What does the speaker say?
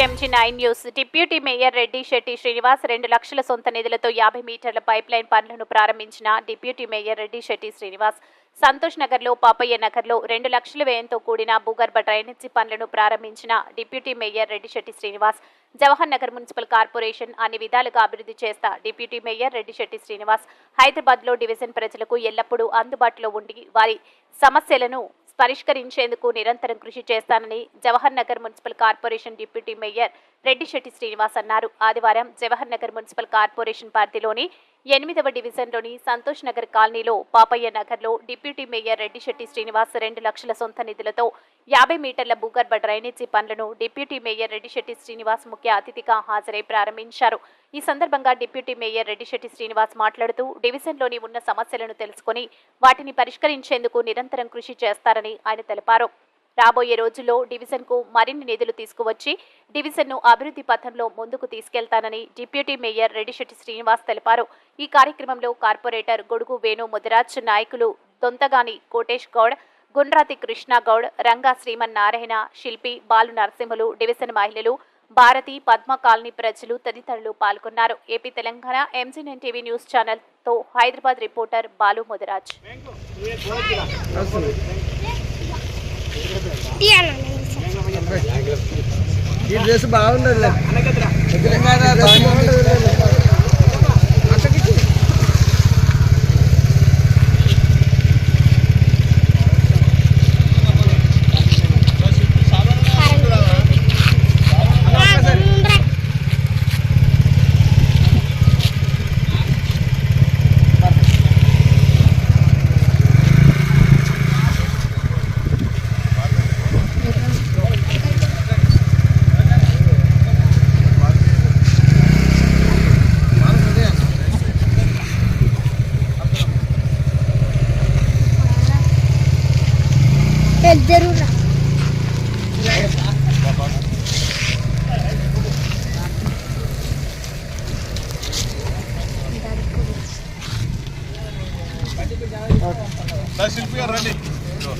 M G nine news deputy mayor Reddy Shetty Srinivas రెండు లక్షల సొంత నిధులతో యాభై మీటర్ల పైప్ లైన్ పనులను ప్రారంభించిన డిప్యూటీ మేయర్ రెడ్డి శెట్టి శ్రీనివాస్ సంతోష్ నగర్లో పాపయ్య నగర్లో రెండు లక్షల వ్యయంతో కూడిన భూగర్భ డ్రైనేజీ పనులను ప్రారంభించిన deputy mayor Reddy Shetty Srinivas Jawahar Nagar municipal corporation అన్ని విధాలుగా అభివృద్ధి చేస్తా డిప్యూటీ మేయర్ రెడ్డి శెట్టి శ్రీనివాస్ హైదరాబాద్లో డివిజన్ ప్రజలకు ఎల్లప్పుడూ అందుబాటులో ఉండి వారి సమస్యలను పరిష్కరించేందుకు నిరంతరం కృషి చేస్తానని Jawahar Nagar municipal corporation deputy mayor Reddyshetty Srinivas అన్నారు. ఆదివారం జవహర్ నగర్ మున్సిపల్ కార్పొరేషన్ పరిధిలోని ఎనిమిదవ డివిజన్లోని సంతోష్ నగర్ కాలనీలో పాపయ్య నగర్లో డిప్యూటీ మేయర్ రెడ్డిశెట్టి శ్రీనివాస్ రెండు లక్షల సొంత నిధులతో యాభై మీటర్ల భూగర్భ డ్రైనేజీ పనులను డిప్యూటీ మేయర్ రెడ్డిశెట్టి శ్రీనివాస్ ముఖ్య అతిథిగా హాజరై ప్రారంభించారు. ఈ సందర్భంగా డిప్యూటీ మేయర్ రెడ్డిశెట్టి శ్రీనివాస్ మాట్లాడుతూ డివిజన్లోని ఉన్న సమస్యలను తెలుసుకుని వాటిని పరిష్కరించేందుకు నిరంతరం కృషి చేస్తారని ఆయన తెలిపారు. రాబోయే రోజుల్లో డివిజన్కు మరిన్ని నిధులు తీసుకువచ్చి డివిజన్ను అభివృద్ధి పథంలో ముందుకు తీసుకెళ్తానని డిప్యూటీ మేయర్ రెడ్డిశెట్టి శ్రీనివాస్ తెలిపారు. ఈ కార్యక్రమంలో కార్పొరేటర్ గొడుగు వేణు ముదిరాజ్ నాయకులు దొంతగాని కోటేష్ గౌడ్ గుండ్రాతి కృష్ణ గౌడ్ రంగా శ్రీమన్ నారాయణ శిల్పి బాలు నరసింహులు డివిజన్ మహిళలు భారతి పద్మ కాలనీ ప్రజలు తదితరులు పాల్గొన్నారు. AP Telangana MGN TV news ఛానల్తో Hyderabad reporter Balu Mudiraj. ఈ డ్రెస్ బాగుండదు తెలంగాణ బాగుండదు జरूर దా శిల్పి గారు రండి ఇదిగో,